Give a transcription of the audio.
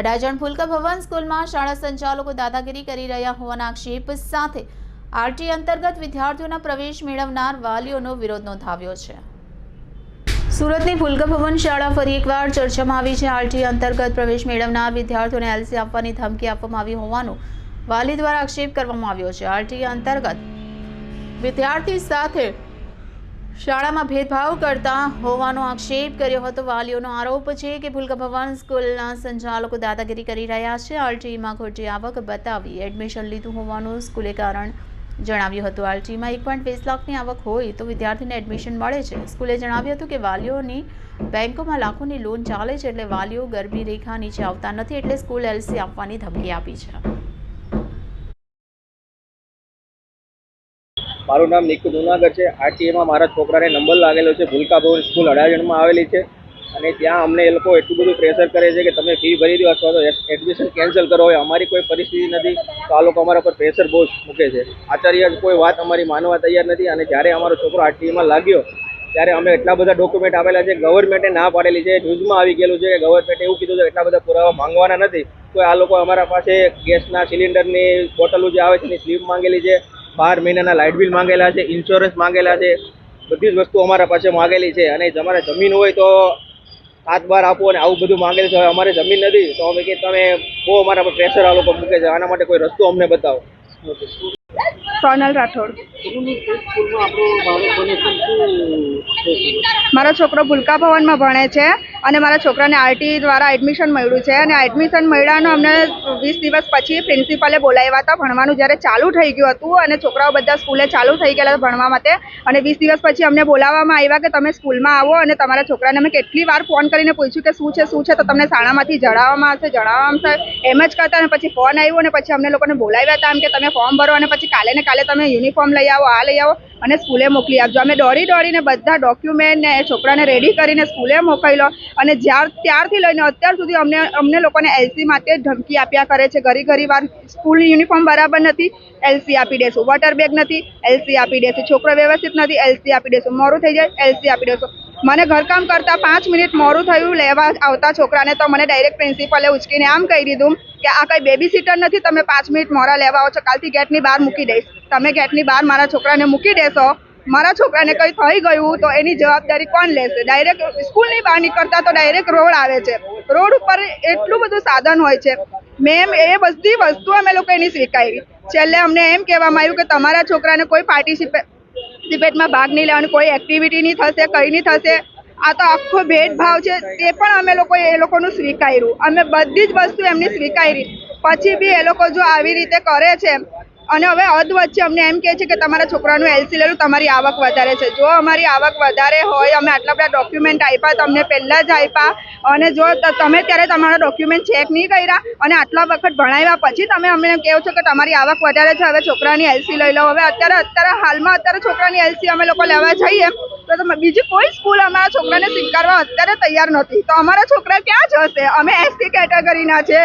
અડાજણ ફુલકા ભવન સ્કૂલમાં શાળા સંચાલકો દાદાગીરી કરી રહ્યા હોવાના આક્ષેપ સાથે આરટી અંતર્ગત વિદ્યાર્થીઓના પ્રવેશ મેળવનાર વાલીઓનો વિરોધ નોંધાવ્યો છે. સુરતની ફુલકા ભવન શાળા ફરી એકવાર ચર્ચામાં આવી છે. આરટી અંતર્ગત પ્રવેશ મેળવનાર વિદ્યાર્થીઓને એલસી આપવાની ધમકી આપવામાં આવી હોવાનું વાલી દ્વારા આક્ષેપ કરવામાં આવ્યો છે. આરટી અંતર્ગત વિદ્યાર્થી સાથે શાળામાં ભેદભાવ કરતા હોવાનો આક્ષેપ કર્યો હતો. વાલીઓનો આરોપ છે કે ફુલકા ભવન સ્કૂલના સંચાલકો દાદાગીરી કરી રહ્યા છે. આરટીઈમાં ખોટી આવક બતાવી એડમિશન લીધું હોવાનું સ્કૂલે કારણ જણાવ્યું હતું. આરટીઈમાં એક પોઈન્ટ વીસ લાખની આવક હોય તો વિદ્યાર્થીને એડમિશન મળે છે. સ્કૂલે જણાવ્યું હતું કે વાલીઓની બેંકોમાં લાખોની લોન ચાલે છે એટલે વાલીઓ ગરબી રેખા નીચે આવતા નથી એટલે સ્કૂલ એલસી આપવાની ધમકી આપી છે. મારું નામ નિકુ જુનાગઢ છે. આરટીએમાં મારા છોકરાને નંબર લાગેલો છે. ભૂલકા ભવન સ્કૂલ અડાજણમાં આવેલી છે. અને ત્યાં અમને એ લોકો એટલું બધું પ્રેશર કરે છે કે તમે ફી ભરી દો અથવા તો એડમિશન કેન્સલ કરો. હોય અમારી કોઈ પરિસ્થિતિ નથી. તો આ લોકો અમારા પર પ્રેશર બહુ મૂકે છે. આચાર્ય કોઈ વાત અમારી માનવા તૈયાર નથી. અને જ્યારે અમારો છોકરો આરટીએમાં લાગ્યો, ત્યારે અમે એટલા બધા ડોક્યુમેન્ટ આપેલા છે ગવર્મેન્ટે ના પાડેલી છે. ન્યૂઝમાં આવી ગયેલું છે કે ગવર્મેન્ટે એવું કીધું છે એટલા બધા પુરાવા માંગવાના નથી. તો આ લોકો અમારા પાસે ગેસના સિલિન્ડરની બોટલો જે આવે છે એની સ્લીપ માંગેલી છે. બાર મહિનાના લાઇટ બિલ માંગેલા છે ઇન્સ્યોરન્સ માંગેલા છે, બધી જ વસ્તુ અમારા પાસે માંગેલી છે અને તમારે જમીન હોય તો સાત બાર આપો અને આવું બધું માંગેલું છે. અમારે જમીન નથી, તો અમે કે તમે બહુ અમારા પર પ્રેશર આ લોકો મૂકે છે, આના માટે કોઈ રસ્તો અમને બતાવો. સોનલ રાઠોડ. મારો છોકરો ભૂલકા ભવનમાં ભણે છે અને મારા છોકરાને આરટી દ્વારા એડમિશન મળ્યું છે અને એડમિશન મળ્યાનો અમને વીસ દિવસ પછી પ્રિન્સિપાલે બોલાવ્યા હતા. ભણવાનું જ્યારે ચાલુ થઈ ગયું હતું અને છોકરાઓ બધા સ્કૂલે ચાલુ થઈ ગયેલા ભણવા માટે. અને વીસ દિવસ પછી અમને બોલાવવામાં આવ્યા કે તમે સ્કૂલમાં આવો અને તમારા છોકરાને અમે કેટલી વાર ફોન કરીને પૂછ્યું કે શું છે શું છે તો તમને શાળામાંથી જણાવવામાં આવશે જણાવવામાં આવશે. એમ જ કરતા અને પછી ફોન આવ્યો અને પછી અમને લોકોને બોલાવ્યા હતા એમ કે તમે ફોર્મ ભરો અને પછી કાલે ને કાલે તમે યુનિફોર્મ લઈ આવો, આ લઈ આવો. અને સ્કૂલે મોકલી આપજો. અમે દોડી દોડીને બધા ડોક્યુમેન્ટ ને છોકરાને રેડી કરીને સ્કૂલે મોકલ્યો. અને જ્યાર, ત્યારથી લઈને અત્યાર સુધી અમને અમને લોકોને એલસી માટે ધમકી આપ્યા કરે છે. ઘરી ઘરી વાર સ્કૂલ યુનિફોર્મ બરાબર નથી. એલસી આપી દેશું. વોટર બેગ નથી. એલસી આપી દેશું. છોકરો વ્યવસ્થિત નથી. એલસી આપી દેશું. મોડું થઈ જાય. એલસી આપી દેશું. મને ઘરકામ કરતા પાંચ મિનિટ મોડું થયું લેવા આવતા છોકરાને તો મને ડાયરેક્ટ પ્રિન્સિપલે ઉચકીને આમ કહી દીધું કે આ કંઈ બેબી સીટર નથી, તમે પાંચ મિનિટ મોડા લેવા આવો છો, કાલથી ગેટની બહાર મૂકી દઈશ. તમે ગેટની બહાર મારા છોકરાને મૂકી દેશો. મારા છોકરાને કંઈ થઈ ગયું તો એની જવાબદારી કોણ લેશે? ડાયરેક્ટ સ્કૂલની બહાર નીકળતા તો ડાયરેક્ટ રોડ આવે છે. રોડ ઉપર એટલું બધું સાધન હોય છે. મેમ એ બધી વસ્તુ અમે લોકો એની સ્વીકારી. છેલ્લે અમને એમ કહેવામાં આવ્યું કે તમારા છોકરાને કોઈ પાર્ટિસિપેટમાં ભાગ નહીં લેવાનું, કોઈ એક્ટિવિટી નહીં થશે, કંઈ નહીં થશે. આ તો આખો ભેદભાવ છે, તે પણ અમે લોકો એ લોકોનું સ્વીકાર્યું. અમે બધી જ વસ્તુ એમની સ્વીકારી. પછી બી એ લોકો જો આવી રીતે કરે છે અને હવે અધ વચ્ચે અમને એમ કહે છે કે તમારા છોકરાનું એલસી લેલું, તમારી આવક વધારે છે. જો અમારી આવક વધારે હોય, અમે આટલા બધા ડોક્યુમેન્ટ આપ્યા, તમને પહેલાં જ આપ્યા, અને જો તમે ત્યારે તમારા ડોક્યુમેન્ટ ચેક નહીં કર્યા, અને આટલા વખત ભણાવ્યા, પછી તમે અમને કહો છો કે તમારી આવક વધારે છે, હવે છોકરાની એલસી લઈ લો. હવે અત્યારે અત્યારે હાલમાં અત્યારે છોકરાની એલસી અમે લોકો લેવા જઈએ. તો તમે, બીજી કોઈ સ્કૂલ અમારા છોકરાને સ્વીકારવા અત્યારે તૈયાર નથી. તો અમારા છોકરા ક્યાં જશે અમે એસટી કેટેગરીના છે.